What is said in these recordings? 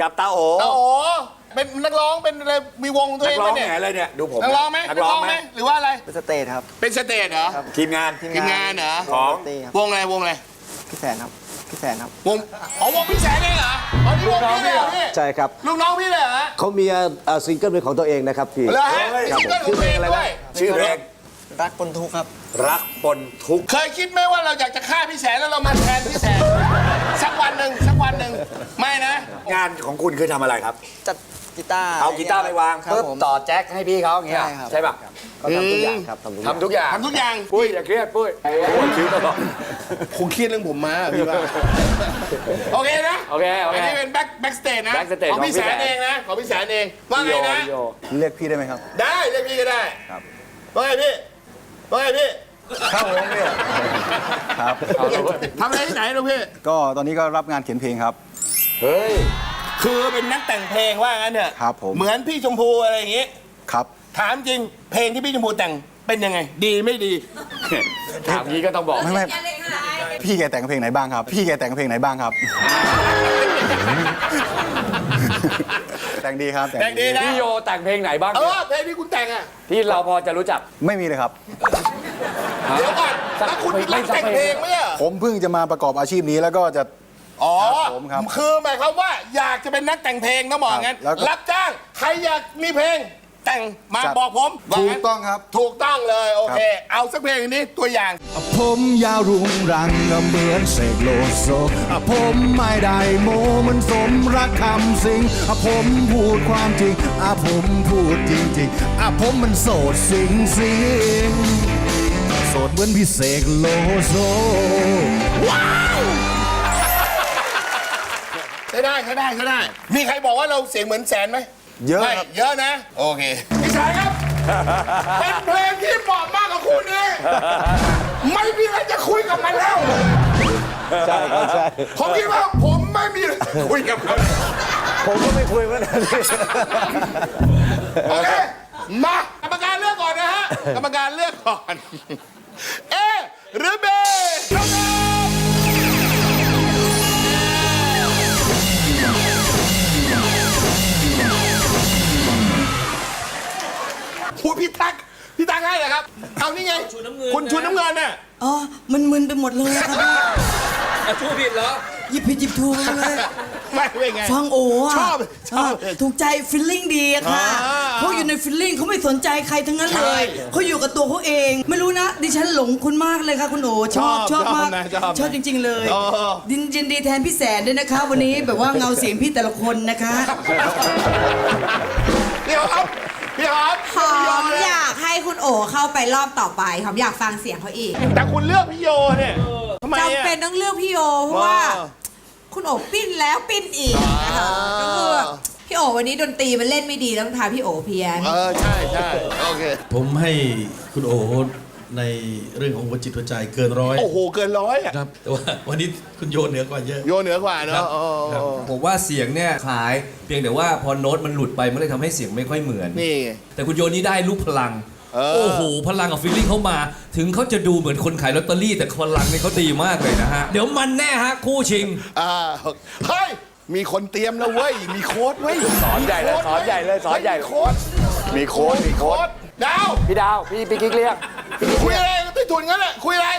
กับตาโอตาโอเป็นนักร้องเป็นอะไรมีวงตัวนัเอกงร้องปะเนี่ยไงเลยเนี่ยดูผมนักร้องไหมนักร้องไหมหรือว่าอะไรเป็นสเตทครับ เป็นสเตจเหรอทีมงาน ทีมงานเหรอของดนตรีครับวงอะไรวงอะไรพี่แสนครับพี่แสนครับวงอ๋อวงพี่แสนเองเหรออ๋อนี่วงพี่เลยเหรอพี่ใช่ครับลูกน้องพี่เลยเหรอฮะเขามีเอ่อซิงเกิลเป็นของตัวเองนะครับพี่ เหรอฮะครับซิงผมเกิลของตัวเองด้วยชื่อเพลงรักปนทุกข์ครับ รักปนทุกข์เคยคิดไหมว่าเราอยากจะฆ่าพี่แสนแล้วเรามาแทนพี่แสนานของคุณคือทำอะไรครับ จัดกีตาร์เอากีตาร์ไปวางครับปุ๊บผม ต่อแจ็คให้พี่เขาอย่างเงี้ยใช่ครับ ใช่ป่ะก็ทำทุกอย่างครับทำทุกอย่าง ทำทุกอย่างทำทุกอย่างปุ้ยอย่าเครียดปุ้ยโอ้ยคิ้วตลอดคงเครียดเรื่องผมมาพี่ว่า โอเคนะโอเคโอเคอันนี้เป็นแบ็คแบ็คสเตจนะ backstage ของพี่ของพี่แสนแสน เองนะ ของพี่แสนเอง ว่าไงนะ โยโยเรียกพี่ได้ไหมครับ ได้เรียกพี่ก็ได้ว่าไงพี่ ว่าไงพี่ครับผมพี่ครับทำอะไรที่ไหนลูกพี่ ก็ตอนนี้ก็รับงานเขียนเพลงครับ เฮ้ย คือเป็นนักแต่งเพลงว่างั้นเถอะครับผม เหมือนพี่ชมพูอะไรอย่างงี้ ครับ ถามจริงเพลงที่พี่ชมพูแต่งเป็นยังไง ดีไม่ดี ถามงี้ก็ต้องบอก ไม่ไม่พี่แกแต่งเพลงไหนบ้างครับ พี่แกแต่งเพลงไหนบ้างครับ แต่งดีครับแต่งดีนะ พี่โยแต่งเพลงไหนบ้างเอเนี่ยอเพลงที่คุณแต่งอะที่เราพอจะรู้จัก ไม่มีเลยครับ เดี๋ยวก่อนแล้วคุณรักแต่งเพลงไหมอะผมเพิ่งจะมาประกอบอาชีพนี้แล้วก็จะ อ๋อครับผมครับคือหมายความว่าอยากจะเป็นนักแต่งเพลงต้องบอกงั้น ครับแล้วก็ รับจ้างใครอยากมีเพลงแต่งมาจัดบอกผมว่าถูกงั้นต้องครับ ถูกต้องเลยโอเค เอาสักเพลงนี้ตัวอย่าง ผมยาวรุงรังเหมือนเสกโลโซผมไม่ได้โมมันสมรักคำสิงผมพูดความจริงอะผมพูดจริงๆอะผมมันโสดสิงสิงโสดเหมือนพี่เสกโลโซใช้ ได้ใช้ได้ใช้ได้ มีใครบอกว่าเราเสียงเหมือนแสนไหมเยอะไม่ครับ เยอะนะ โอเคพี่ชายครับ เป็นเพลงที่เหมาะมากกับคุณนี่ไม่มีอะไรจะคุยกับมันแล้ว ใช่ครับใช่ ผมคิดว่าผมไม่มีอะไรจะคุยกับมันผมก็ไม่คุยเหมือนกัน โอเค มากรรมการเลือกก่อนนะฮะ กรรมการเลือกก่อน เอหรือเบ เอานี่ไงคุณชูน้ำเงินน่ะอ๋อ มันมึนไปหมดเลยอะครับพี่ชูผิดเหรอ หยิบผิดหยิบถูกเลย ไม่เป็นไง ฟังโอ้อะชอบชอบเถูกใจฟิลลิ่งดีอะค่ะอ่าเขาอยู่ในฟิลลิ่งเขาไม่สนใจใครทั้งนั้นเลย ใช่เขาอยู่กับตัวเขาเอง ไม่รู้นะ ดิฉันหลงคุณมากเลยค่ะคุณโอชอบชชออบบมากชอบนะชอบนะชอบจริง ๆ เลยอ๋อดินยินดีแทนพี่แสนด้วยนะคะ วันนี้แบบว่าเงาเสียงพี่แต่ละคนนะคะพี่หอม พี่หอมหอมอยากให้คุณโอเข้าไปรอบต่อไปหอมอยากฟังเสียงเขาอีกแต่คุณเลือกพี่โยเนี่ยทำไมจำอะเป็นต้องเลือกพี่โอเพราะว่าว้าวคุณโอปิ้นแล้วปิ้นอีกนะคะก็คือแบบพี่โอวันนี้ดนตรีมันเล่นไม่ดีแล้วต้องทาพี่โอเพี้ยน เออ ใช่ใช่โอเค ผมให้คุณโอ ในเรื่องของหัวจิตหัวใจเกินร้อยโอ้โห เกินร้อยอะครับแต่ว่าวันนี้คุณโยนเหนือกว่าเยอะ โยเหนือกว่าเนครัอะบ อ๋อครับผมว่าเสียงเนี่ยคล้าย เพียงแต่ว่าพอโน้ตมันหลุดไปมันเลยทำให้เสียงไม่ค่อยเหมือน นี่ไง แต่คุณโยนี่ได้ลูกพลัง เออ โอ้โห พลังกับฟีลลิ่งเขามา ถึงเขาจะดูเหมือนคนขายลอตเตอรี่ แต่พลังเนี่ยเขาดีมากเลยนะฮะ เดี๋ยวมันแน่ฮะ คู่ชิง อ่าเฮ้ย มีคนเตรียมแล้วเว้ย มีโค้ดเว้ยสอนใหญ่เลยสอนใหญ่เลยสอนใหญ่ มีโค้ด มีโค้ดมีโค้ดดาว พี่ดาว พี่พี่กิ๊กเรียก คุยอะไรกับพี่ทุนงั้นแหละคุยอะไร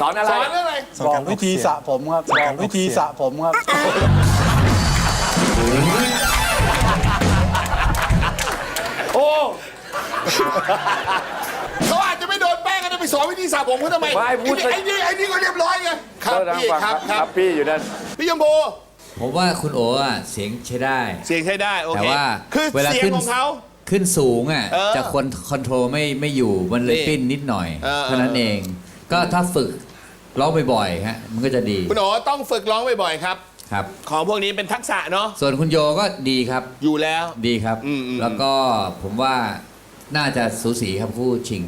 สอนอะไร สอนเรื่องอะไรบอกวิธีสระผมครับบอกวิธีสระผมครับ โอ้เขาอาจจะไม่โดนแป้งก็ได้ไปสอนวิธีสระผมเขาทำไมไม่พูด ไอ้นี่ไอ้นี่ก็เรียบร้อยไงครับเออทางพี่ฝั่งครับคครัรับบพี่อยู่นั่น พี่ยมโบผมว่าคุณโออะเสียงใช้ได้ เสียงใช้ได้โอแต่เคว่าคือเวลาเสียงขึ้น ของเขา ขึ้นสูงอะเออจะคนคอนโทรลไม่ไม่อยู่มันเลยนี่ปิ้นนิดหน่อยเออ เท่านั้นเอง ก็ถ้าฝึกร้องบ่อยๆฮะมันก็จะดีคุณโอต้องฝึกร้องบ่อยๆครับ ครับ ของพวกนี้เป็นทักษะเนาะส่วนคุณโยก็ดีครับ อยู่แล้ว ดีครับ อืมอืม แล้วก็ผมว่าน่าจะสูสีครับคู่ชิง